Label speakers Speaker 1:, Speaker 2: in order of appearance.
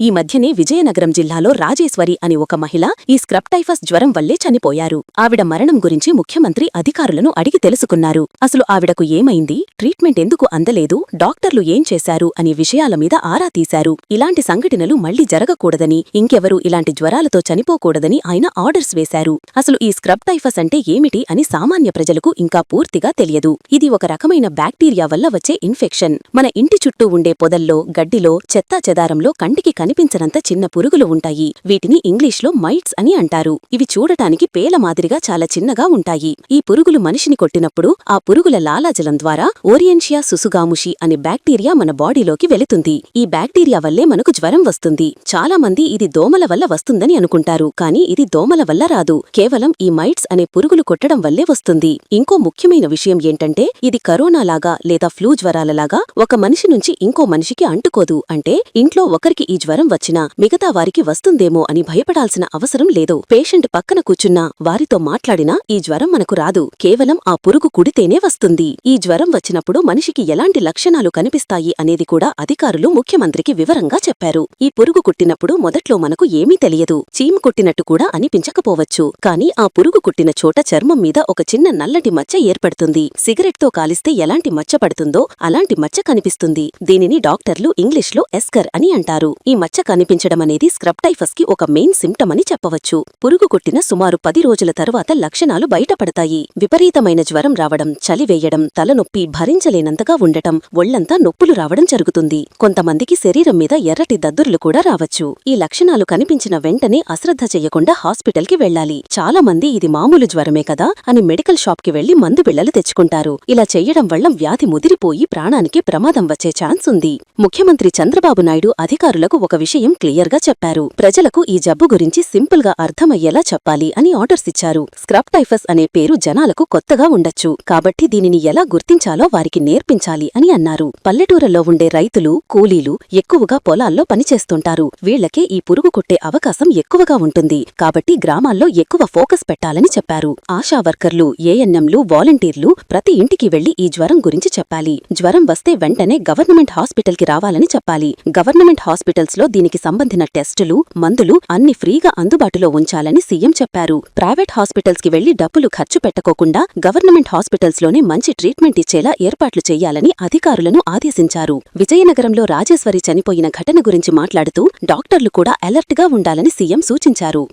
Speaker 1: ఈ మధ్యనే విజయనగరం జిల్లాలో రాజేశ్వరి అని ఒక మహిళ ఈ స్క్రప్టైఫస్ జ్వరం వల్లే చనిపోయారు. ఆవిడ మరణం గురించి ముఖ్యమంత్రి అధికారులను అడిగి తెలుసుకున్నారు. అసలు ఆవిడకు ఏమైంది? ట్రీట్మెంట్ ఎందుకు అందలేదు? డాక్టర్లు ఏం చేశారు? అనే విషయాల మీద ఆరా తీశారు. ఇలాంటి సంఘటనలు మళ్ళీ జరగకూడదని ఇంకెవరూ ఇలాంటి జ్వరాలతో చనిపోకూడదని ఆయన ఆర్డర్స్ వేశారు. అసలు ఈ స్క్రప్టైఫస్ అంటే ఏమిటి అని సామాన్య ప్రజలకు ఇంకా పూర్తిగా తెలియదు. ఇది ఒక రకమైన బ్యాక్టీరియా వల్ల వచ్చే ఇన్ఫెక్షన్. మన ఇంటి చుట్టూ ఉండే పొదల్లో గడ్డిలో చెత్తా చెదారంలో కంటికి కనిపించనంత చిన్న పురుగులు ఉంటాయి. వీటిని ఇంగ్లీష్లో మైట్స్ అని అంటారు. ఇవి చూడటానికి పేల మాదిరిగా చాలా చిన్నగా ఉంటాయి. ఈ పురుగులు మనిషిని కొట్టినప్పుడు ఆ పురుగుల లాలాజలం ద్వారా ఓరియంషియా సుసుగాముషి అనే బ్యాక్టీరియా మన బాడీలోకి వెళుతుంది. ఈ బ్యాక్టీరియా వల్లే మనకు జ్వరం వస్తుంది. చాలా మంది ఇది దోమల వల్ల వస్తుందని అనుకుంటారు. కానీ ఇది దోమల వల్ల రాదు. కేవలం ఈ మైట్స్ అనే పురుగులు కొట్టడం వల్లే వస్తుంది. ఇంకో ముఖ్యమైన విషయం ఏంటంటే ఇది కరోనా లాగా లేదా ఫ్లూ జ్వరాలలాగా ఒక మనిషి నుంచి ఇంకో మనిషికి అంటుకోదు. అంటే ఇంట్లో ఒకరికి ఈ జ్వరం వచ్చినా మిగతా వారికి వస్తుందేమో అని భయపడాల్సిన అవసరం లేదు. పేషెంట్ పక్కన కూర్చున్నా వారితో మాట్లాడినా ఈ జ్వరం మనకు రాదు. కేవలం ఆ పురుగు కుడితేనే వస్తుంది. ఈ జ్వరం వచ్చినప్పుడు మనిషికి ఎలాంటి లక్షణాలు కనిపిస్తాయి అనేది కూడా అధికారులు ముఖ్యమంత్రికి వివరంగా చెప్పారు. ఈ పురుగు కుట్టినప్పుడు మొదట్లో మనకు ఏమీ తెలియదు. చీమ కుట్టినట్టు కూడా అనిపించకపోవచ్చు. కానీ ఆ పురుగు కుట్టిన చోట చర్మం మీద ఒక చిన్న నల్లటి మచ్చ ఏర్పడుతుంది. సిగరెట్తో కాలిస్తే ఎలాంటి మచ్చ పడుతుందో అలాంటి మచ్చ కనిపిస్తుంది. దీనిని డాక్టర్లు ఇంగ్లీష్లో ఎస్కర్ అని అంటారు. ఈ మచ్చ కనిపించడం అనేది స్క్రబ్టైఫస్కి ఒక మెయిన్ సిమ్టమ్ అని చెప్పవచ్చు. పురుగు కొట్టిన సుమారు పది రోజుల తరువాత లక్షణాలు బయటపడతాయి. విపరీతమైన జ్వరం రావడం చలి వేయడం తలనొప్పి భరించలేనంతగా ఉండటం ఒళ్ళంతా నొప్పులు రావడం జరుగుతుంది. కొంతమందికి శరీరం మీద ఎర్రటి దద్దుర్లు కూడా రావచ్చు. ఈ లక్షణాలు కనిపించిన వెంటనే అశ్రద్ధ చెయ్యకుండా హాస్పిటల్కి వెళ్ళాలి చాలా మంది ఇది మామూలు జ్వరమే కదా అని మెడికల్ షాప్కి వెళ్ళి మందు బిళ్ళలు తెచ్చుకుంటారు. ఇలా చెయ్యడం వల్ల వ్యాధి ముదిరిపోయి ప్రాణానికి ప్రమాదం వచ్చే ఛాన్స్ ఉంది. ముఖ్యమంత్రి చంద్రబాబు నాయుడు అధికారులకు ఒక విషయం క్లియర్గా చెప్పారు. ప్రజలకు ఈ జబ్బు గురించి సింపుల్గా అర్థమయ్యేలా చెప్పాలి అని ఆర్డర్స్ ఇచ్చారు. స్క్రబ్ టైఫస్ అనే పేరు జనాలకు కొత్తగా ఉండొచ్చు. కాబట్టి దీనిని ఎలా గుర్తించాలో వారికి నేర్పించాలి అని అన్నారు. పల్లెటూరులో ఉండే రైతులు కూలీలు ఎక్కువగా పొలాల్లో పనిచేస్తుంటారు. వీళ్ళకే ఈ పురుగు కొట్టే అవకాశం ఎక్కువగా ఉంటుంది. కాబట్టి గ్రామాల్లో ఎక్కువ ఫోకస్ పెట్టాలని చెప్పారు. ఆశా వర్కర్లు ఏఎన్ఎంలు వాలంటీర్లు ప్రతి ఇంటికి వెళ్ళి ఈ జ్వరం గురించి చెప్పాలి. జ్వరం వస్తే వెంటనే గవర్నమెంట్ హాస్పిటల్కి రావాలని చెప్పాలి. గవర్నమెంట్ హాస్పిటల్స్ లో దీనికి సంబంధించిన టెస్టులు మందులు అన్ని ఫ్రీగా అందుబాటులో ఉంచాలని సీఎం చెప్పారు. ప్రైవేట్ హాస్పిటల్స్కి వెళ్ళి డబ్బులు ఖర్చు పెట్టకోకుండా గవర్నమెంట్ హాస్పిటల్స్లోనే మంచి ట్రీట్మెంట్ ఇచ్చేలా ఏర్పాట్లు చేయాలని అధికారులను ఆదేశించారు. విజయనగరంలో రాజేశ్వరి చనిపోయిన ఘటన గురించి మాట్లాడుతూ డాక్టర్లు కూడా అలర్ట్గా ఉండాలని సీఎం సూచించారు.